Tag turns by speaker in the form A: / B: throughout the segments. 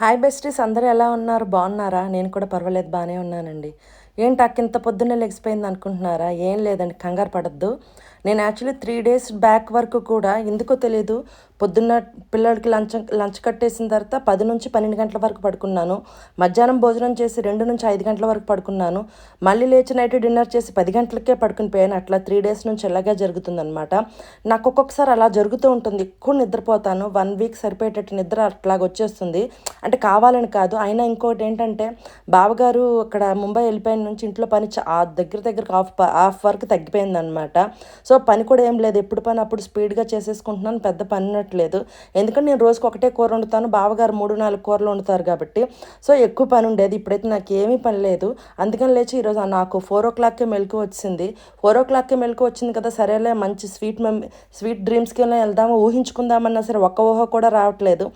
A: Hi besties అందరూ ఎలా ఉన్నారు? బాగున్నారా? నేను కూడా పర్వాలేదు బాగానే ఉన్నానండి. ఏంటి అక్కింత పొద్దున్నే లెగిసిపోయింది అనుకుంటున్నారా ఏం లేదండి కంగారు పడద్దు. నేను యాక్చువల్లీ త్రీ డేస్ బ్యాక్ వరకు కూడా ఎందుకో తెలియదు పొద్దున్న పిల్లలకి లంచ్ లంచ్ కట్టేసిన తర్వాత పది నుంచి పన్నెండు గంటల వరకు పడుకున్నాను. మధ్యాహ్నం భోజనం చేసి రెండు నుంచి ఐదు గంటల వరకు పడుకున్నాను. మళ్ళీ లేచి నైట్ డిన్నర్ చేసి పది గంటలకే పడుకుని పోయాను. అట్లా త్రీ డేస్ నుంచి ఇలాగే జరుగుతుందనమాట నాకు ఒక్కొక్కసారి అలా జరుగుతూ ఉంటుంది. ఎక్కువ నిద్రపోతాను. వన్ వీక్ సరిపోయేటట్టు నిద్ర అట్లాగ వచ్చేస్తుంది. అంటే కావాలని కాదు. అయినా ఇంకోటి ఏంటంటే బావగారు అక్కడ ముంబై వెళ్ళిపోయిన నుంచి ఇంట్లో పని ఆ దగ్గర దగ్గర హాఫ్ హాఫ్ వరకు తగ్గిపోయిందనమాట సో పని కూడా ఏం లేదు. ఎప్పుడు పని అప్పుడు స్పీడ్గా చేసేసుకుంటున్నాను. పెద్ద పని ఉన్నట్లేదు. ఎందుకంటే నేను రోజుకి ఒకటే కూర వండుతాను. బావగారు మూడు నాలుగు కూరలు వండుతారు కాబట్టి. సో ఎక్కువ పని ఉండేది. ఇప్పుడైతే నాకు ఏమీ పని లేదు. అందుకని లేచి ఈరోజు నాకు ఫోర్ ఓ క్లాక్కే మెలకు వచ్చింది. ఫోర్ ఓ క్లాక్కే మెలకు వచ్చింది కదా సరేలే మంచి స్వీట్ మెమ్ స్వీట్ డ్రీమ్స్కి వెళ్దాము ఊహించుకుందామన్నా సరే ఒక్క ఊహ కూడా రావట్లేదు.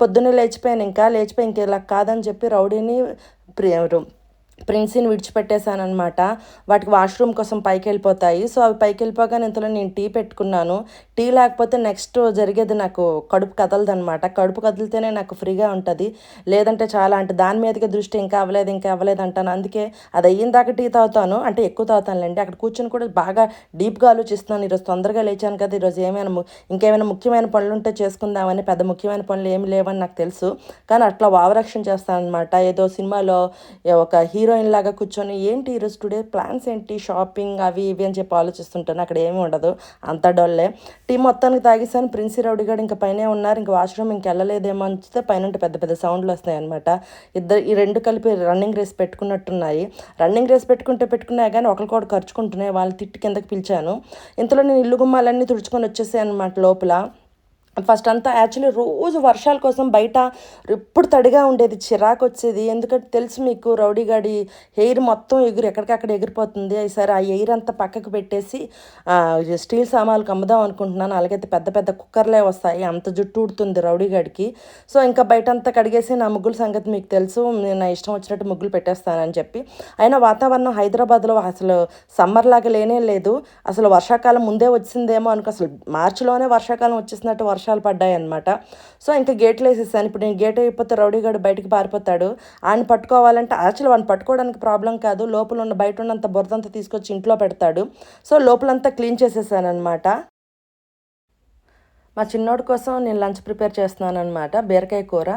A: పొద్దున్నే లేచిపోయాను. ఇంకా లేచిపోయి ఇంక ఇలా కాదని చెప్పి రౌడీని ప్రియ ప్రిన్సీని విడిచిపెట్టేశాను అనమాట వాటికి వాష్రూమ్ కోసం పైకి వెళ్ళిపోతాయి సో అవి పైకి వెళ్ళిపోగానే ఇంతలో నేను టీ పెట్టుకున్నాను. టీ లేకపోతే నెక్స్ట్ జరిగేది నాకు కడుపు కదలదు అనమాట కడుపు కదిలితేనే నాకు ఫ్రీగా ఉంటుంది. లేదంటే చాలా అంటే దాని మీదకి దృష్టి ఇంకా అవ్వలేదు ఇంకా అవ్వలేదు అంటాను. అందుకే అది అయిన దాకా టీ తాగుతాను. అంటే ఎక్కువ తాగుతానులేండి. అక్కడ కూర్చొని కూడా బాగా డీప్గా ఆలోచిస్తున్నాను. ఈరోజు తొందరగా లేచాను కదా. ఈరోజు ఏమైనా ఇంకేమైనా ముఖ్యమైన పనులు ఉంటే చేసుకుందామని పెద్ద ముఖ్యమైన పనులు ఏమి లేవని నాకు తెలుసు. కానీ అట్లా ఓవరాక్షన్ చేస్తాను అనమాట ఏదో సినిమాలో ఒక హీ హీరోయిన్ లాగా కూర్చొని ఏంటి ఈరోజు టుడే ప్లాన్స్ ఏంటి? షాపింగ్ అవి ఇవి అని చెప్పి ఆలోచిస్తుంటాను. అక్కడ ఏమీ ఉండదు. అంత డొల్లే. టీ మొత్తానికి తాగేసాను ప్రిన్సి రౌడీ గారు ఇంకా పైనే ఉన్నారు. ఇంకా వాష్రూమ్ ఇంక వెళ్ళలేదేమో అనిస్తే పైన పెద్ద పెద్ద సౌండ్లు వస్తాయి అనమాట ఇద్దరు ఈ రెండు కలిపి రన్నింగ్ రేస్ పెట్టుకున్నట్టున్నాయి. రన్నింగ్ రేస్ పెట్టుకుంటే పెట్టుకున్నా కానీ ఒకరికొకటి ఖర్చుకుంటున్నాయి. వాళ్ళు తిట్టి కిందకి పిలిచాను. ఇంతలో నేను ఇల్లు గుమ్మాలన్నీ తుడుచుకొని వచ్చేసాయి అనమాట లోపల. ఫస్ట్ అంతా యాక్చువల్లీ రోజు వర్షాల కోసం బయట ఎప్పుడు తడిగా ఉండేది చిరాకు వచ్చేది. ఎందుకంటే తెలుసు మీకు రౌడీ గాడి హెయిర్ మొత్తం ఎగురు ఎక్కడికక్కడ ఎగిరిపోతుంది. సరే ఆ ఎయిర్ అంతా పక్కకు పెట్టేసి స్టీల్ సామాన్లకు అమ్ముదాం అనుకుంటున్నాను. అలాగైతే పెద్ద పెద్ద కుక్కర్లే వస్తాయి. అంత జుట్టు ఊడుతుంది రౌడీ గాడికి. సో ఇంకా బయట అంతా కడిగేసి నా ముగ్గుల సంగతి మీకు తెలుసు. నేను నా ఇష్టం వచ్చినట్టు ముగ్గులు పెట్టేస్తానని చెప్పి. అయినా వాతావరణం హైదరాబాద్లో అసలు సమ్మర్ లాగా లేనే లేదు. అసలు వర్షాకాలం ముందే వచ్చిందేమో అనుకో అసలు మార్చిలోనే వర్షాకాలం వచ్చేసినట్టు వర్షాలు పడ్డాయి అనమాట సో ఇంకా గేట్లు వేసేసాను. ఇప్పుడు నేను గేట్ అయిపోతే రౌడీగాడు బయటికి పారిపోతాడు. ఆయన పట్టుకోవాలంటే యాక్చువల్ వాడిని పట్టుకోవడానికి ప్రాబ్లం కాదు. లోపల ఉన్న బయట ఉన్నంత బురదంతా తీసుకొచ్చి ఇంట్లో పెడతాడు. సో లోపలంతా క్లీన్ చేసేసాను అనమాట మా చిన్నోడి కోసం నేను లంచ్ ప్రిపేర్ చేస్తున్నాను అనమాట బీరకాయ కూర.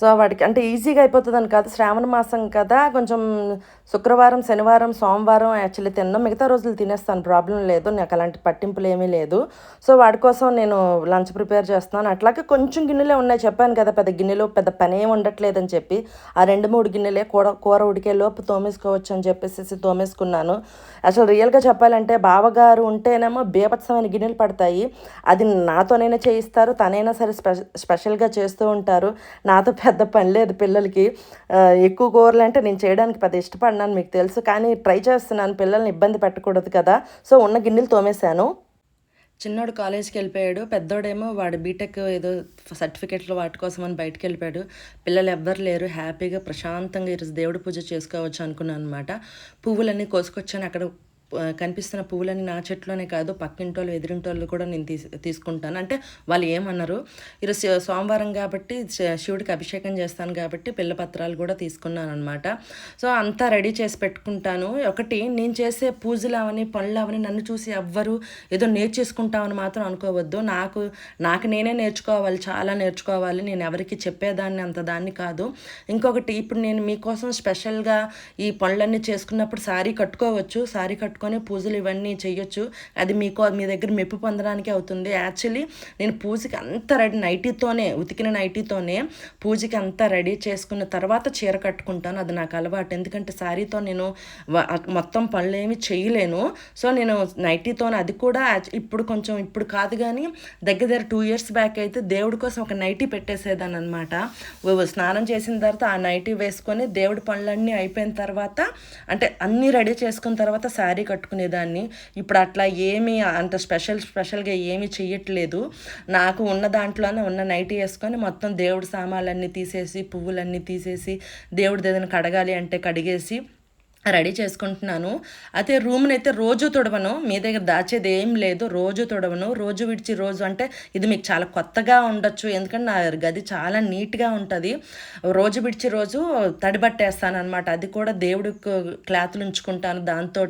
A: సో వాడికి అంటే ఈజీగా అయిపోతుందని కాదు. శ్రావణ మాసం కదా కొంచెం శుక్రవారం శనివారం సోమవారం యాక్చువల్లీ తిన్నాం. మిగతా రోజులు తినేస్తాను. ప్రాబ్లం లేదు. నాకు అలాంటి పట్టింపులు ఏమీ లేదు. సో వాడి కోసం నేను లంచ్ ప్రిపేర్ చేస్తున్నాను. అట్లాగే కొంచెం గిన్నెలే ఉన్నాయి. చెప్పాను కదా పెద్ద గిన్నెలో పెద్ద పని ఏమి ఉండట్లేదని చెప్పి ఆ రెండు మూడు గిన్నెలే కూర కూర ఉడికే లోపు తోమేసుకోవచ్చు అని చెప్పేసి తోమేసుకున్నాను. అసలు రియల్గా చెప్పాలంటే బావగారు ఉంటేనేమో బీభత్సమైన గిన్నెలు పడతాయి. అది నాతోనైనా చేయిస్తారు. తనైనా సరే స్పె స్పెషల్గా చేస్తూ ఉంటారు. నాతో పెద్ద పని లేదు. పిల్లలకి ఎక్కువ కూరలు అంటే నేను చేయడానికి పెద్ద ఇష్టపడినాను మీకు తెలుసు. కానీ ట్రై చేస్తున్నాను. పిల్లల్ని ఇబ్బంది పెట్టకూడదు కదా. సో ఉన్న గిన్నెలు తోమేశాను. చిన్నోడు కాలేజ్కి వెళ్ళిపోయాడు. పెద్దోడేమో వాడు బీటెక్ ఏదో సర్టిఫికెట్లు వాటి కోసం అని బయటకు వెళ్ళిపోయాడు. పిల్లలు ఎవ్వరు లేరు. హ్యాపీగా ప్రశాంతంగా ఈరోజు దేవుడి పూజ చేసుకోవచ్చు అనుకున్నాను అనమాట పువ్వులన్నీ కోసుకొచ్చాను. అక్కడ కనిపిస్తున్న పువ్వులని నా చెట్లోనే కాదు పక్కింటోళ్ళు ఎదిరింటోళ్ళు కూడా నేను తీసు తీసుకుంటాను. అంటే వాళ్ళు ఏమన్నారు ఈరోజు సోమవారం కాబట్టి శివుడికి అభిషేకం చేస్తాను కాబట్టి పిల్ల పత్రాలు కూడా తీసుకున్నాను అనమాట సో అంతా రెడీ చేసి పెట్టుకుంటాను. ఒకటి నేను చేసే పూజలు అవని పనులు అవని నన్ను చూసి ఎవ్వరు ఏదో నేర్చేసుకుంటామని మాత్రం అనుకోవద్దు. నాకు నాకు నేనే నేర్చుకోవాలి చాలా నేర్చుకోవాలి. నేను ఎవరికి చెప్పేదాన్ని అంత దాన్ని కాదు. ఇంకొకటి ఇప్పుడు నేను మీకోసం స్పెషల్గా ఈ పనులన్నీ చేసుకున్నప్పుడు శారీ కట్టుకోవచ్చు. శారీ కట్టుకొని పూజలు ఇవన్నీ చేయొచ్చు అది మీకు మీ దగ్గర మెప్పు పొందడానికి అవుతుంది. యాక్చువల్లీ నేను పూజకి అంత రెడీ నైటీతోనే ఉతికిన నైటీతోనే పూజకి అంతా రెడీ చేసుకున్న తర్వాత చీర కట్టుకుంటాను. అది నాకు అలవాటు. ఎందుకంటే శారీతో నేను మొత్తం పనులు ఏమి చేయలేను సో నేను నైటీతోనే అది కూడా ఇప్పుడు కొంచెం ఇప్పుడు కాదు కానీ దగ్గర దగ్గర టూ ఇయర్స్ బ్యాక్ అయితే దేవుడి కోసం ఒక నైటీ పెట్టేసేదాన్ని అనమాట స్నానం చేసిన తర్వాత ఆ నైటీ వేసుకొని దేవుడి పనులన్నీ అయిపోయిన తర్వాత అంటే అన్నీ రెడీ చేసుకున్న తర్వాత శారీ కట్టుకునేదాన్ని. ఇప్పుడు అట్లా ఏమీ అంత స్పెషల్ స్పెషల్గా ఏమీ చెయ్యట్లేదు. నాకు ఉన్న దాంట్లోనే ఉన్న నైటీ వేసుకొని మొత్తం దేవుడి సామాన్లన్నీ తీసేసి పువ్వులన్నీ తీసేసి దేవుడిది ఏదైనా కడగాలి అంటే కడిగేసి రెడీ చేసుకుంటున్నాను. అయితే రూమ్ని అయితే రోజు తుడవను. మీ దగ్గర దాచేది ఏం లేదు. రోజు తుడవను. రోజు విడిచి రోజు అంటే ఇది మీకు చాలా కొత్తగా ఉండొచ్చు. ఎందుకంటే నా గది చాలా నీట్గా ఉంటుంది. రోజు విడిచి రోజు తడిబట్టేస్తాను అనమాట అది కూడా దేవుడి క్లాత్లు ఉంచుకుంటాను. దాంతో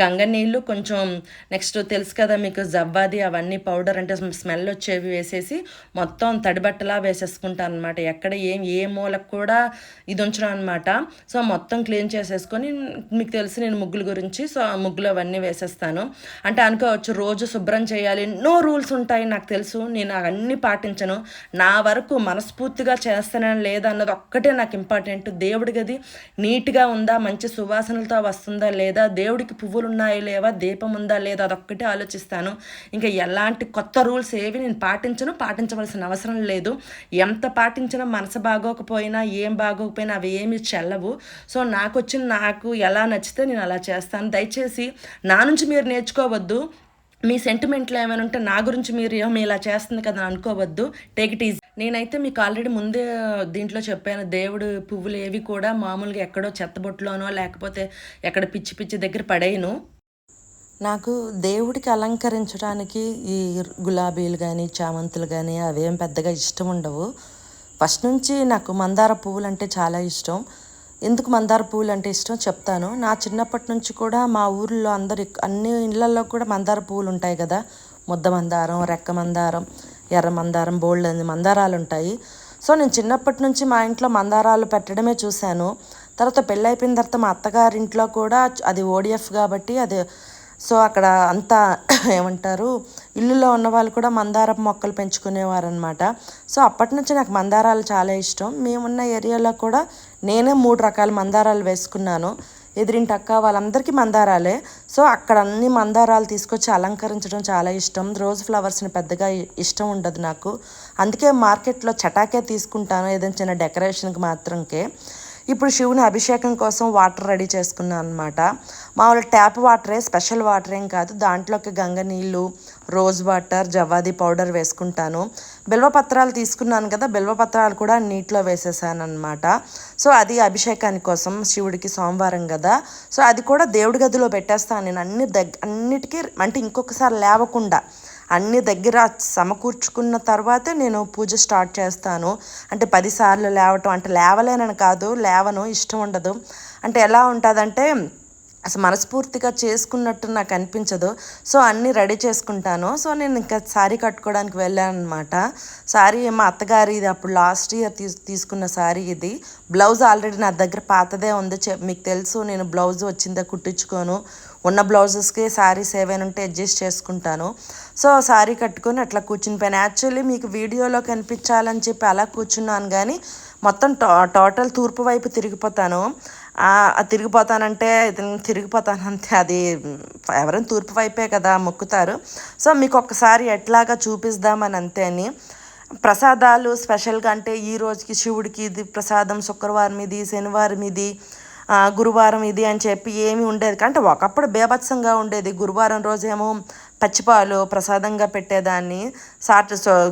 A: గంగ నీళ్ళు కొంచెం నెక్స్ట్ తెలుసు కదా మీకు జవ్వాది అవన్నీ పౌడర్ అంటే స్మెల్ వచ్చేవి వేసేసి మొత్తం తడిబట్టలా వేసేసుకుంటాను అనమాట ఎక్కడ ఏం ఏ మూలకు కూడా ఇది ఉంచడం అనమాట సో మొత్తం క్లీన్ చేసేసుకొని మీకు తెలిసి నేను ముగ్గుల గురించి సో ముగ్గులు అవన్నీ వేసేస్తాను. అంటే అనుకోవచ్చు రోజు శుభ్రం చేయాలి ఎన్నో రూల్స్ ఉంటాయి నాకు తెలుసు నేను అవన్నీ పాటించను. నా వరకు మనస్ఫూర్తిగా చేస్తానా లేదా అన్నది ఒక్కటే నాకు ఇంపార్టెంట్ దేవుడి గది నీట్గా ఉందా మంచి సువాసనలతో వస్తుందా లేదా దేవుడికి పువ్వులు ఉన్నాయా లేవా దీపం ఉందా లేదా అదొక్కటే ఆలోచిస్తాను. ఇంకా ఎలాంటి కొత్త రూల్స్ ఏవి నేను పాటించను పాటించవలసిన అవసరం లేదు. ఎంత పాటించినా మనసు బాగోకపోయినా ఏం బాగోకపోయినా అవి ఏమి చెల్లవు. సో నాకు వచ్చిన నాకు ఎలా నచ్చితే నేను అలా చేస్తాను. దయచేసి నా నుంచి మీరు నేర్చుకోవద్దు. మీ సెంటిమెంట్లు ఏమైనా ఉంటే నా గురించి మీరు ఏమో ఇలా చేస్తుంది కదా అనుకోవద్దు. టేక్ ఇట్ ఈజీ నేనైతే మీకు ఆల్రెడీ ముందే దీంట్లో చెప్పాను. దేవుడు పువ్వులు ఏవి కూడా మామూలుగా ఎక్కడో చెత్తబొట్టులోనో లేకపోతే ఎక్కడ పిచ్చి పిచ్చి దగ్గర పడేయను. నాకు దేవుడికి అలంకరించడానికి ఈ గులాబీలు కానీ చామంతులు కానీ అవేం పెద్దగా ఇష్టం ఉండవు. ఫస్ట్ నుంచి నాకు మందార పువ్వులు అంటే చాలా ఇష్టం. ఎందుకు మందార పువ్వులు అంటే ఇష్టం చెప్తాను. నా చిన్నప్పటి నుంచి కూడా మా ఊర్లో అందరు అన్ని ఇళ్ళల్లో కూడా మందార పువ్వులు ఉంటాయి కదా. ముద్ద మందారం రెక్క మందారం ఎర్ర మందారం బోల్డ్ అని మందారాలు ఉంటాయి. సో నేను చిన్నప్పటి నుంచి మా ఇంట్లో మందారాలు పెట్టడమే చూశాను. తర్వాత పెళ్ళైపోయిన తర్వాత మా అత్తగారింట్లో కూడా అది ఓడిఎఫ్ కాబట్టి అది సో అక్కడ అంతా ఏమంటారు ఇల్లులో ఉన్న వాళ్ళు కూడా మందారం మొక్కలు పెంచుకునేవారు అనమాట సో అప్పటి నుంచి నాకు మందారాలు చాలా ఇష్టం. మేమున్న ఏరియాలో కూడా నేనే మూడు రకాల మందారాలు వేసుకున్నాను. ఎదిరింటి అక్క వాళ్ళందరికీ మందారాలే. సో అక్కడ అన్ని మందారాలు తీసుకొచ్చి అలంకరించడం చాలా ఇష్టం. రోజ్ ఫ్లవర్స్ని పెద్దగా ఇష్టం ఉండదు నాకు. అందుకే మార్కెట్లో చటాకే తీసుకుంటాను. ఏదైనా చిన్న డెకరేషన్కి మాత్రంకే. ఇప్పుడు శివుని అభిషేకం కోసం వాటర్ రెడీ చేసుకున్నాను అనమాట మామూలు ట్యాప్ వాటరే స్పెషల్ వాటర్ ఏం కాదు. దాంట్లోకి గంగ నీళ్ళు రోజ్ వాటర్ జవాది పౌడర్ వేసుకుంటాను. బిల్వపత్రాలు తీసుకున్నాను కదా బిల్వపత్రాలు కూడా నీటిలో వేసేసాను అనమాట సో అది అభిషేకాని కోసం శివుడికి సోమవారం కదా. సో అది కూడా దేవుడి గదిలో పెట్టేస్తాను నేను. అన్ని దగ్గ అన్నిటికీ అంటే ఇంకొకసారి లేవకుండా అన్ని దగ్గర సమకూర్చుకున్న తర్వాతే నేను పూజ స్టార్ట్ చేస్తాను. అంటే పదిసార్లు లేవటం అంటే లేవలేనని కాదు లేవను ఇష్టం ఉండదు. అంటే ఎలా ఉంటుందంటే అసలు మనస్ఫూర్తిగా చేసుకున్నట్టు నాకు అనిపించదు. సో అన్నీ రెడీ చేసుకుంటాను. సో నేను ఇంకా శారీ కట్టుకోవడానికి వెళ్ళాను అనమాట శారీ మా అత్తగారి ఇది అప్పుడు లాస్ట్ ఇయర్ తీ తీసుకున్న శారీ ఇది. బ్లౌజ్ ఆల్రెడీ నా దగ్గర పాతదే ఉంది. మీకు తెలుసు నేను బ్లౌజ్ వచ్చిందే కుట్టించుకోను. ఉన్న బ్లౌజెస్కి శారీస్ ఏవైనా ఉంటే అడ్జస్ట్ చేసుకుంటాను. సో శారీ కట్టుకొని అట్లా కూర్చునిపోయాను యాక్చువల్లీ మీకు వీడియోలో కనిపించాలని చెప్పి అలా కూర్చున్నాను కానీ మొత్తం టోటల్ తూర్పు వైపు తిరిగిపోతాను. తిరిగిపోతానంటే తిరిగిపోతాను అంతే అది ఎవరైనా తూర్పు వైపే కదా మొక్కుతారు. సో మీకు ఒక్కసారి ఎట్లాగా చూపిస్తామని అంతే అని. ప్రసాదాలు స్పెషల్గా అంటే ఈ రోజుకి శివుడికి ఇది ప్రసాదం శుక్రవారం ఇది శనివారం ఇది గురువారం ఇది అని చెప్పి ఏమి ఉండేది అంటే ఒకప్పుడు బేభత్సంగా ఉండేది. గురువారం రోజేమో పచ్చిపాలు ప్రసాదంగా పెట్టేదాన్ని. సాట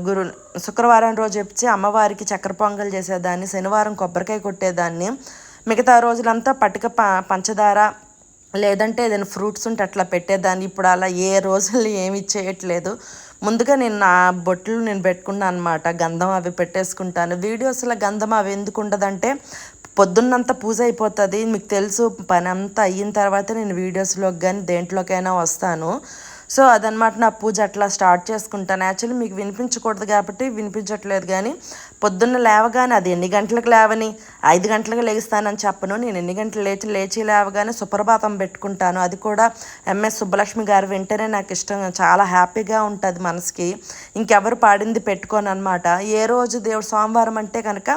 A: గురు శుక్రవారం రోజు వచ్చి అమ్మవారికి చక్కెర పొంగల్ చేసేదాన్ని శనివారం కొబ్బరికాయ కొట్టేదాన్ని. మిగతా రోజులంతా పటిక పంచదార లేదంటే ఏదైనా ఫ్రూట్స్ ఉంటే అట్లా పెట్టేదాన్ని. ఇప్పుడు అలా ఏ రోజులు ఏమి చేయట్లేదు. ముందుగా నేను నా బొట్లు నేను పెట్టుకున్నాను అనమాట గంధం అవి పెట్టేసుకుంటాను. వీడియోస్లో గంధం అవి ఎందుకు ఉండదంటే పొద్దున్నంత పూజ అయిపోతుంది. మీకు తెలుసు పని అంతా అయిన తర్వాత నేను వీడియోస్లోకి కానీ దేంట్లోకైనా వస్తాను. సో అదనమాట నా పూజ అట్లా స్టార్ట్ చేసుకుంటాను. యాక్చువల్లీ మీకు వినిపించకూడదు కాబట్టి వినిపించట్లేదు కానీ పొద్దున్న లేవగానే అది ఎన్ని గంటలకు లేవని ఐదు గంటలకు లేస్తానని చెప్పను. నేను ఎన్ని గంటలు లేచి లేచి లేవగానే సుప్రభాతం పెట్టుకుంటాను. అది కూడా ఎంఎస్ సుబ్బలక్ష్మి గారు వింటేనే నాకు ఇష్టం. చాలా హ్యాపీగా ఉంటుంది మనసుకి. ఇంకెవరు పాడింది పెట్టుకోను అనమాట ఏ రోజు దేవుడు సోమవారం అంటే కనుక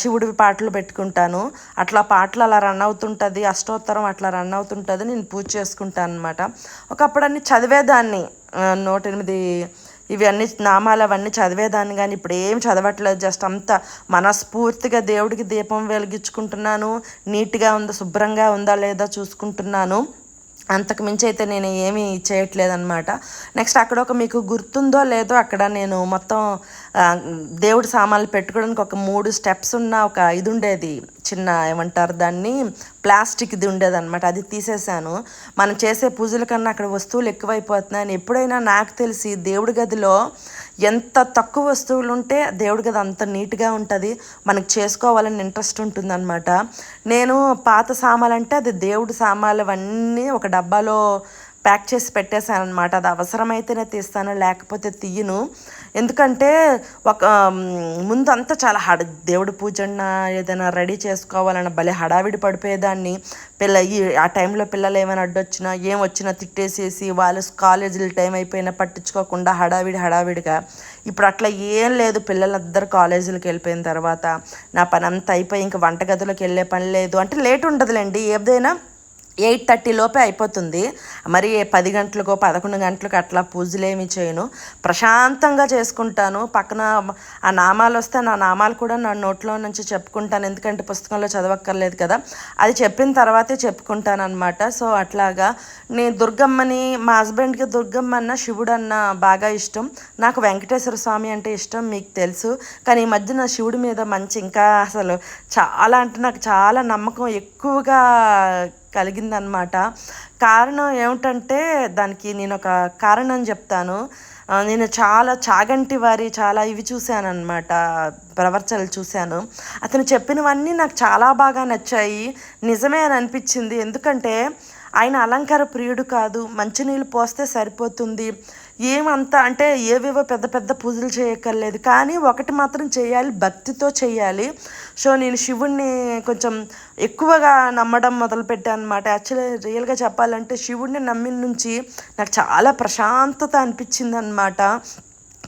A: శివుడి పాటలు పెట్టుకుంటాను. అట్లా పాటలు అలా రన్ అవుతుంటుంది అష్టోత్తరం అట్లా రన్ అవుతుంటుంది నేను పూజ చేసుకుంటాను అనమాట ఒకప్పుడు అన్ని చదివేదాన్ని. నూట ఎనిమిది ఇవన్నీ నామాలు అవన్నీ చదివేదాన్ని కానీ ఇప్పుడు ఏం చదవట్లేదు. జస్ట్ అంత మనస్ఫూర్తిగా దేవుడికి దీపం వెలిగించుకుంటున్నాను. నీట్గా ఉందా శుభ్రంగా ఉందా లేదా చూసుకుంటున్నాను. అంతకు మించి అయితే నేను ఏమీ చేయట్లేదన్నమాట. నెక్స్ట్ అక్కడ ఒక మీకు గుర్తుందో లేదో అక్కడ నేను మొత్తం దేవుడి సామాన్లు పెట్టుకోవడానికి ఒక మూడు స్టెప్స్ ఉన్న ఒక ఇది ఉండేది. చిన్న ఏమంటారు దాన్ని? ప్లాస్టిక్ది ఉండేదన్నమాట. అది తీసేశాను. మనం చేసే పూజల కన్నా అక్కడ వస్తువులు ఎక్కువైపోతున్నాయని ఎప్పుడైనా నాకు తెలిసి దేవుడి గదిలో ఎంత తక్కువ వస్తువులు ఉంటే దేవుడి గది అంత నీట్గా ఉంటుంది. మనకు చేసుకోవాలని ఇంట్రెస్ట్ ఉంటుందన్నమాట. నేను పాత సామాలు అంటే అది దేవుడి సామాన్లు అవన్నీ ఒక డబ్బాలో ప్యాక్ చేసి పెట్టేశాను అనమాట అది అవసరమైతేనే తీస్తాను లేకపోతే తీయను. ఎందుకంటే ఒక ముందంతా చాలా హడ దేవుడి పూజన్న ఏదైనా రెడీ చేసుకోవాలన్న భలే హడావిడి పడిపోయేదాన్ని. పిల్ల ఈ ఆ టైంలో పిల్లలు ఏమైనా అడ్డొచ్చినా ఏం వచ్చినా తిట్టేసేసి వాళ్ళు కాలేజీలు టైం అయిపోయినా పట్టించుకోకుండా హడావిడి హడావిడిగా. ఇప్పుడు అట్లా ఏం లేదు పిల్లలందరూ కాలేజీలకు వెళ్ళిపోయిన తర్వాత. నా పని అంతా అయిపోయి ఇంకా వంటగదిలోకి వెళ్ళే పని లేదు. అంటే లేట్ ఉండదులేండి ఏదైనా ఎయిట్ థర్టీ లోపే అయిపోతుంది. మరి పది గంటలకు పదకొండు గంటలకు అట్లా పూజలేమి చేయను. ప్రశాంతంగా చేసుకుంటాను. పక్కన ఆ నామాలు వస్తే నా నామాలు కూడా నా నోట్లో నుంచి చెప్పుకుంటాను. ఎందుకంటే పుస్తకంలో చదవక్కర్లేదు కదా. అది చెప్పిన తర్వాతే చెప్పుకుంటాను అనమాట సో అట్లాగా నేను దుర్గమ్మని మా హస్బెండ్కి దుర్గమ్మ అన్న శివుడు అన్న బాగా ఇష్టం. నాకు వెంకటేశ్వర స్వామి అంటే ఇష్టం మీకు తెలుసు. కానీ ఈ మధ్య నా శివుడి మీద మంచి ఇంకా అసలు చాలా అంటే నాకు చాలా నమ్మకం ఎక్కువగా కలిగిందనమాట. కారణం ఏమిటంటే దానికి నేను ఒక కారణం చెప్తాను. నేను చాలా చాగంటి వారి చాలా ఇవి చూశాను అనమాట ప్రవర్చనలు చూశాను. అతను చెప్పినవన్నీ నాకు చాలా బాగా నచ్చాయి. నిజమే అని అనిపించింది. ఎందుకంటే ఆయన అలంకార ప్రియుడు కాదు. మంచినీళ్ళు పోస్తే సరిపోతుంది. ఏమంతా అంటే ఏవేవో పెద్ద పెద్ద పూజలు చేయక్కర్లేదు. కానీ ఒకటి మాత్రం చేయాలి భక్తితో చేయాలి. సో నేను శివుణ్ణి కొంచెం ఎక్కువగా నమ్మడం మొదలుపెట్టాను అనమాట యాక్చువల్లీ రియల్గా చెప్పాలంటే శివుణ్ణి నమ్మిన నుంచి నాకు చాలా ప్రశాంతత అనిపించింది అనమాట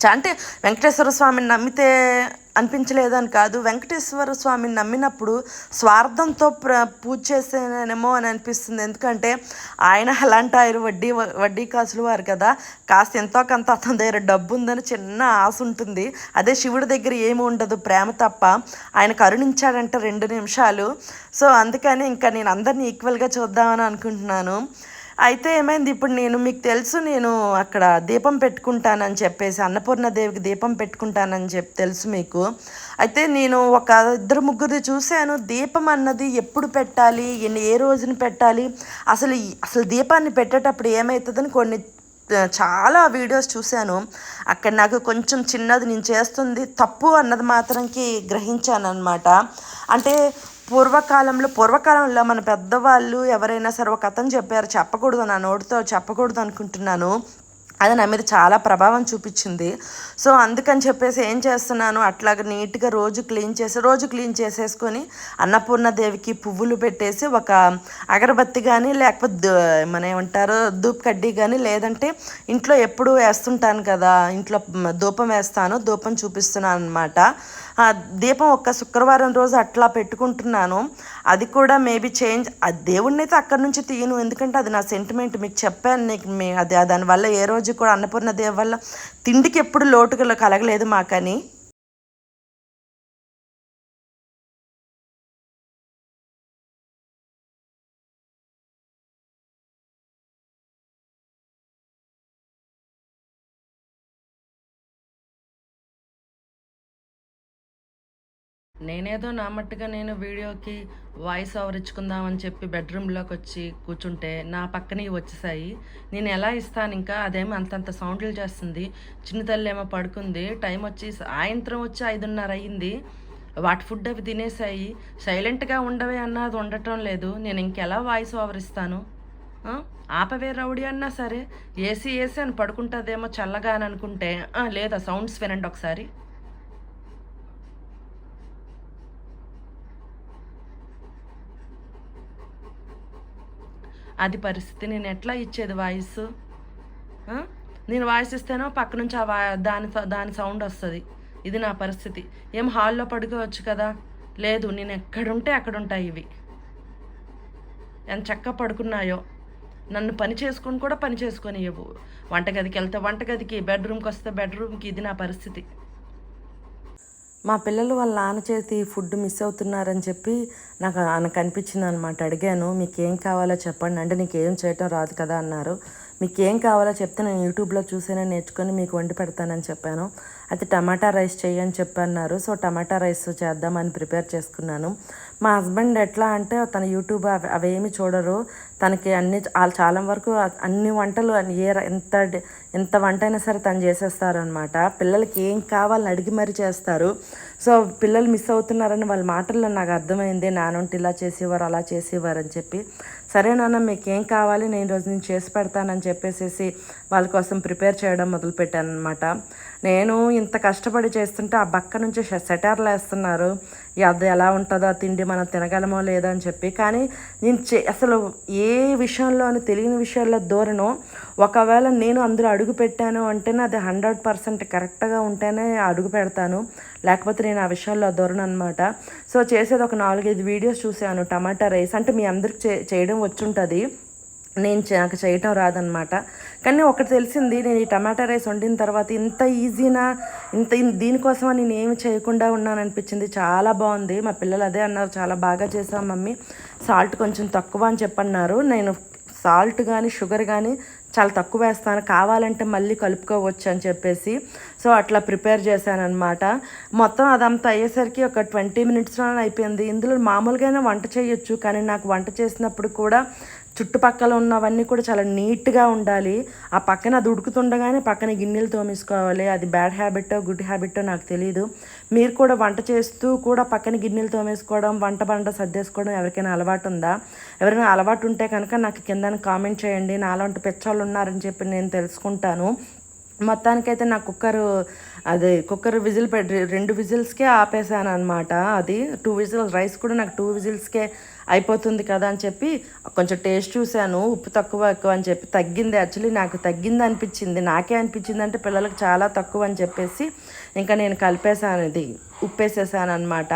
A: అంటే వెంకటేశ్వర స్వామిని నమ్మితే అనిపించలేదని కాదు. వెంకటేశ్వర స్వామిని నమ్మినప్పుడు స్వార్థంతో ప్ర పూజ చేసేనేమో అని అనిపిస్తుంది. ఎందుకంటే ఆయన అలాంటి ఆయన వడ్డీ వడ్డీ కాసులు వారు కదా. కాస్త ఎంతో కొంత అతని దగ్గర డబ్బు ఉందని చిన్న ఆశ ఉంటుంది. అదే శివుడి దగ్గర ఏమి ఉండదు ప్రేమ తప్ప. ఆయన కరుణించాడంటే రెండు నిమిషాలు. సో అందుకని ఇంకా నేను అందరినీ ఈక్వల్గా చూద్దామని అనుకుంటున్నాను. అయితే ఏమైంది? ఇప్పుడు నేను మీకు తెలుసు నేను అక్కడ దీపం పెట్టుకుంటానని చెప్పేసి అన్నపూర్ణ దేవికి దీపం పెట్టుకుంటానని చెప్పి తెలుసు మీకు. అయితే నేను ఒక ఇద్దరు ముగ్గురిది చూశాను. దీపం అన్నది ఎప్పుడు పెట్టాలి? ఎన్ని ఏ రోజున పెట్టాలి? అసలు అసలు దీపాన్ని పెట్టేటప్పుడు ఏమవుతుందని కొన్ని చాలా వీడియోస్ చూశాను. అక్కడ నాకు కొంచెం చిన్నది నేను చేస్తుంది తప్పు అన్నది మాత్రంకి గ్రహించాను అనమాట అంటే పూర్వకాలంలో పూర్వకాలంలో మన పెద్దవాళ్ళు ఎవరైనా సరే ఒక అతను చెప్పారు చెప్పకూడదు నా నోటితో చెప్పకూడదు అనుకుంటున్నాను. అది నా మీద చాలా ప్రభావం చూపించింది. సో అందుకని చెప్పేసి ఏం చేస్తున్నాను? అట్లాగ నీట్గా రోజు క్లీన్ చేసి రోజు క్లీన్ చేసేసుకొని అన్నపూర్ణ దేవికి పువ్వులు పెట్టేసి ఒక అగరబత్తి కానీ లేకపోతే మన ఏమంటారు ధూప్ కడ్డీ కానీ లేదంటే ఇంట్లో ఎప్పుడు వేస్తుంటాను కదా ఇంట్లో ధూపం వేస్తాను ధూపం చూపిస్తున్నాను అనమాట ఆ దీపం ఒక్క శుక్రవారం రోజు అట్లా పెట్టుకుంటున్నాను. అది కూడా మేబీ చేంజ్. ఆ దేవుడిని అయితే అక్కడి నుంచి తీయను. ఎందుకంటే అది నా సెంటిమెంట్ మీకు చెప్పాను నీకు మీ అది దానివల్ల ఏ రోజు కూడా అన్నపూర్ణ దేవి వల్ల తిండికి ఎప్పుడు లోటుగా కలగలేదు మాకని. నేనేదో నా మట్టుగా నేను వీడియోకి వాయిస్ ఓవర్ ఇచ్చుకుందామని చెప్పి బెడ్రూమ్లోకి వచ్చి కూర్చుంటే నా పక్కనే వచ్చేసాయి. నేను ఎలా ఇస్తాను ఇంకా? అదేమో అంతంత సౌండ్లు చేస్తుంది. చిన్న తల్లి ఏమో పడుకుంది. టైం వచ్చి సాయంత్రం వచ్చి ఐదున్నర అయ్యింది వాటి ఫుడ్ అవి తినేసాయి. సైలెంట్గా ఉండవే అన్నది ఉండటం లేదు. నేను ఇంకెలా వాయిస్ ఓవర్ ఇస్తాను? ఆపవే రౌడీ అన్నా సరే. ఏసీ ఏసీ అని పడుకుంటుందేమో చల్లగా అని అనుకుంటే "ఆ, లేదా సౌండ్స్ వినండి ఒకసారి. అది పరిస్థితి. నేను ఎట్లా ఇచ్చేది వాయిస్ నేను వాయిస్ ఇస్తేనో పక్క నుంచి ఆ వా దాని సౌ- దాని సౌండ్ వస్తుంది. ఇది నా పరిస్థితి. ఏం హాల్లో పడుకోవచ్చు కదా? లేదు నేను ఎక్కడుంటే అక్కడ ఉంటాయి ఇవి. ఎంత చక్కగా పడుకున్నాయో? నన్ను పని చేసుకొని కూడా పని చేసుకొని ఇవ్వు. వంటగదికి వెళ్తే వంటగదికి బెడ్రూమ్కి వస్తే బెడ్రూమ్కి ఇది నా పరిస్థితి. మా పిల్లలు వాళ్ళ నాన్న చేతి ఫుడ్ మిస్ అవుతున్నారని చెప్పి నాకు నాకు అనిపించింది అనమాట అడిగాను మీకు ఏం కావాలో చెప్పండి. అంటే నీకు ఏం చేయటం రాదు కదా అన్నారు. మీకు ఏం కావాలో చెప్తే నేను యూట్యూబ్లో చూసేనే నేర్చుకొని మీకు వండి పెడతానని చెప్పాను. అయితే టమాటా రైస్ చేయని చెప్పన్నారు. సో టమాటా రైస్ చేద్దామని ప్రిపేర్ చేసుకున్నాను. మా హస్బెండ్ ఎట్లా అంటే తన యూట్యూబ్ అవి అవేమి చూడరు. తనకి అన్ని చాలా వరకు అన్ని వంటలు ఏ ఎంత ఎంత వంట అయినా సరే తను చేసేస్తారనమాట పిల్లలకి ఏం కావాలని అడిగి మరీ చేస్తారు. సో పిల్లలు మిస్ అవుతున్నారని వాళ్ళ మాటల్లో నాకు అర్థమైంది. నానంటే ఇలా చేసేవారు అలా చేసేవారు అని చెప్పి. సరే నాన్న మీకు ఏం కావాలి? నేను రోజు నేను చేసి పెడతానని చెప్పేసి వాళ్ళ కోసం ప్రిపేర్ చేయడం మొదలుపెట్టాను అనమాట నేను ఇంత కష్టపడి చేస్తుంటే ఆ బక్క నుంచి సెటార్లు వేస్తున్నారు. అది ఎలా ఉంటుందో ఆ తిండి మనం తినగలమో లేదో అని చెప్పి. కానీ నేను చే అసలు ఏ విషయంలోనూ తెలియని విషయాల్లో దూరను. ఒకవేళ నేను అందులో అడుగు పెట్టాను అంటేనే అది హండ్రెడ్ పర్సెంట్ కరెక్ట్గా ఉంటేనే అడుగు పెడతాను. లేకపోతే నేను ఆ విషయంలో దూరను అనమాట సో చేసేది ఒక నాలుగైదు వీడియోస్ చూశాను. టమాటా రైస్ అంటే మీ అందరికి చే చేయడం వచ్చుంటుంది. నేను నాకు చేయటం రాదనమాట కానీ ఒకటి తెలిసింది నేను ఈ టమాటా రైస్ వండిన తర్వాత ఇంత ఈజీనా ఇంత దీనికోసం దీనికోసమని నేను ఏమి చేయకుండా ఉన్నాను అనిపించింది చాలా బాగుంది. మా పిల్లలు అదే అన్నారు. చాలా బాగా చేసాం మమ్మీ. సాల్ట్ కొంచెం తక్కువ అని చెప్పన్నారు. నేను సాల్ట్ కానీ షుగర్ కానీ చాలా తక్కువ వేస్తాను. కావాలంటే మళ్ళీ కలుపుకోవచ్చు అని చెప్పేసి. సో అట్లా ప్రిపేర్ చేశాను అనమాట మొత్తం అదంతా అయ్యేసరికి ఒక ట్వంటీ మినిట్స్లో అయిపోయింది. ఇందులో మామూలుగానే వంట చేయొచ్చు. కానీ నాకు వంట చేసినప్పుడు కూడా చుట్టుపక్కల ఉన్నవన్నీ కూడా చాలా నీట్గా ఉండాలి. ఆ పక్కన అది ఉడుకుతుండగానే పక్కన గిన్నెలు తోమేసుకోవాలి. అది బ్యాడ్ హ్యాబిటో గుడ్ హ్యాబిటో నాకు తెలియదు మీరు కూడా వంట చేస్తూ కూడా పక్కన గిన్నెలు తోమేసుకోవడం వంట బండ సర్దేసుకోవడం ఎవరికైనా అలవాటు ఉందా ఎవరైనా అలవాటు ఉంటే కనుక నాకు కింద కామెంట్ చేయండి. నాలాంటి పెచ్చాళ్ళు ఉన్నారని చెప్పి నేను తెలుసుకుంటాను. మొత్తానికైతే నా కుక్కర్ అది కుక్కర్ విజిల్ పెట్టి రెండు విజిల్స్కే ఆపేసాను అనమాట అది టూ విజిల్స్ రైస్ కూడా నాకు టూ విజిల్స్కే అయిపోతుంది కదా అని చెప్పి కొంచెం టేస్ట్ చూశాను ఉప్పు తక్కువ ఎక్కువ అని చెప్పి తగ్గింది. యాక్చువల్లీ నాకు తగ్గింది అనిపించింది నాకే అనిపించింది అంటే పిల్లలకు చాలా తక్కువ అని చెప్పేసి ఇంకా నేను కలిపేశాను ఇది. ఉప్పేసేసాను అనమాట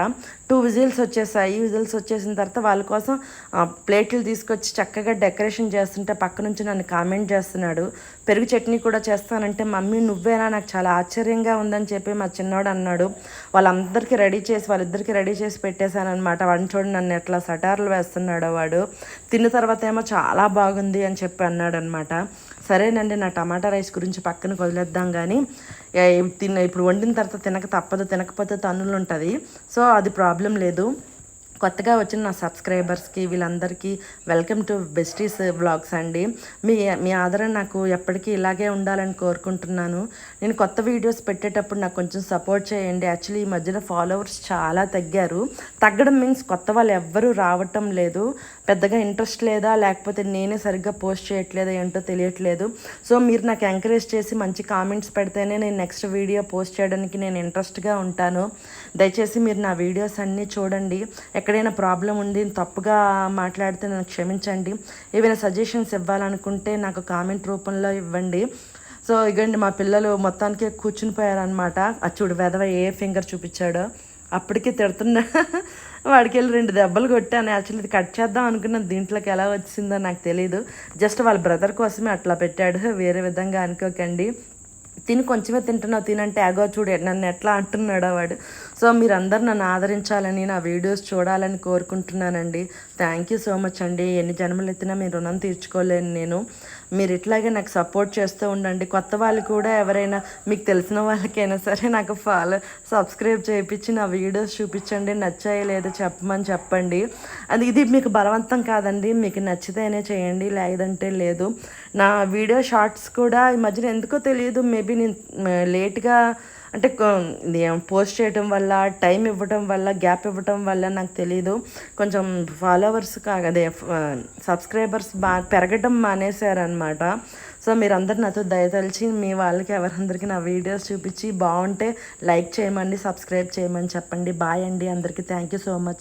A: టూ విజిల్స్ వచ్చేసాయి. విజిల్స్ వచ్చేసిన తర్వాత వాళ్ళ కోసం ఆ, ప్లేట్లు తీసుకొచ్చి చక్కగా డెకరేషన్ చేస్తుంటే పక్క నుంచి నన్ను కామెంట్ చేస్తున్నాడు. పెరుగు చట్నీ కూడా చేస్తానంటే మమ్మీ నువ్వేనా? నాకు చాలా ఆశ్చర్యంగా ఉందని చెప్పి మా చిన్నోడు అన్నాడు. వాళ్ళందరికీ రెడీ చేసి వాళ్ళిద్దరికీ రెడీ చేసి పెట్టేశానమాట వాడిని చూడు నన్ను ఎట్లా సటార్లు వేస్తున్నాడో వాడు. తిన్న తర్వాత ఏమో చాలా బాగుంది అని చెప్పి అన్నాడు అనమాట సరేనండి నా టమాటా రైస్ గురించి పక్కన వదిలేద్దాం కానీ తిన్న ఇప్పుడు వండిన తర్వాత తినక తప్పదు తినకపోతే తన్నులు ఉంటుంది సో అది ప్రాబ్లం లేదు. కొత్తగా వచ్చిన నా సబ్స్క్రైబర్స్కి వీళ్ళందరికీ వెల్కమ్ టు బెస్టీస్ బ్లాగ్స్ అండి. మీ మీ ఆదరణ నాకు ఎప్పటికీ ఇలాగే ఉండాలని కోరుకుంటున్నాను. నేను కొత్త వీడియోస్ పెట్టేటప్పుడు నాకు కొంచెం సపోర్ట్ చేయండి. యాక్చువల్లీ ఈ మధ్యన ఫాలోవర్స్ చాలా తగ్గారు. తగ్గడం మీన్స్ కొత్త వాళ్ళు ఎవ్వరూ రావటం లేదు. పెద్దగా ఇంట్రెస్ట్ లేదా లేకపోతే నేనే సరిగ్గా పోస్ట్ చేయట్లేదా ఏంటో తెలియట్లేదు. సో మీరు నాకు ఎంకరేజ్ చేసి మంచి కామెంట్స్ పెడితేనే నేను నెక్స్ట్ వీడియో పోస్ట్ చేయడానికి నేను ఇంట్రెస్ట్గా ఉంటాను. దయచేసి మీరు నా వీడియోస్ అన్నీ చూడండి. ఎక్కడైనా ప్రాబ్లం ఉంది తప్పుగా మాట్లాడితే నన్ను క్షమించండి. ఏవైనా సజెషన్స్ ఇవ్వాలనుకుంటే నాకు కామెంట్ రూపంలో ఇవ్వండి. సో ఇగండి మా పిల్లలు మొత్తానికి కూర్చుని పోయారనమాట ఆ చూడు వెదవ ఏ ఫింగర్ చూపించాడో. అప్పటికే తిడుతున్నా. వాడికి వెళ్ళి రెండు దెబ్బలు కొట్టాను. యాక్చువల్లీ ఇది కట్ చేద్దాం అనుకున్నాను. దీంట్లోకి ఎలా వచ్చిందో నాకు తెలియదు జస్ట్ వాళ్ళ బ్రదర్ కోసమే అట్లా పెట్టాడు. వేరే విధంగా అనుకోకండి. తిని కొంచెమే తింటున్నావు తినంటే అగో చూడు నన్ను ఎట్లా అంటున్నాడో వాడు. సో మీరందరూ నన్ను ఆదరించాలని నా వీడియోస్ చూడాలని కోరుకుంటున్నానండి. థ్యాంక్ యూ సో మచ్ అండి. ఎన్ని జన్మలు ఎత్తినా మీ రుణం తీర్చుకోలేను నేను. మీరు ఇట్లాగే నాకు సపోర్ట్ చేస్తూ ఉండండి. కొత్త వాళ్ళు కూడా ఎవరైనా మీకు తెలిసిన వాళ్ళకైనా సరే నాకు ఫాలో సబ్స్క్రైబ్ చేయించి నా వీడియోస్ చూపించండి. నచ్చాయి లేదో చెప్పమని చెప్పండి. అది ఇది మీకు బలవంతం కాదండి. మీకు నచ్చితేనే చేయండి లేదంటే లేదు. నా వీడియో షార్ట్స్ కూడా ఈ మధ్యన ఎందుకో తెలియదు. మేబీ నేను లేట్గా అంటే పోస్ట్ చేయడం వల్ల టైం ఇవ్వడం వల్ల గ్యాప్ ఇవ్వడం వల్ల నాకు తెలియదు కొంచెం ఫాలోవర్స్ అదే సబ్స్క్రైబర్స్ బాగా పెరగడం మానేశారనమాట సో మీరందరూ నాతో దయతలిచి మీ వాళ్ళకి ఎవరందరికీ నా వీడియోస్ చూపించి బాగుంటే లైక్ చేయమని సబ్స్క్రైబ్ చేయమని చెప్పండి. బాయ్ అండి అందరికీ థ్యాంక్ యూ సో మచ్.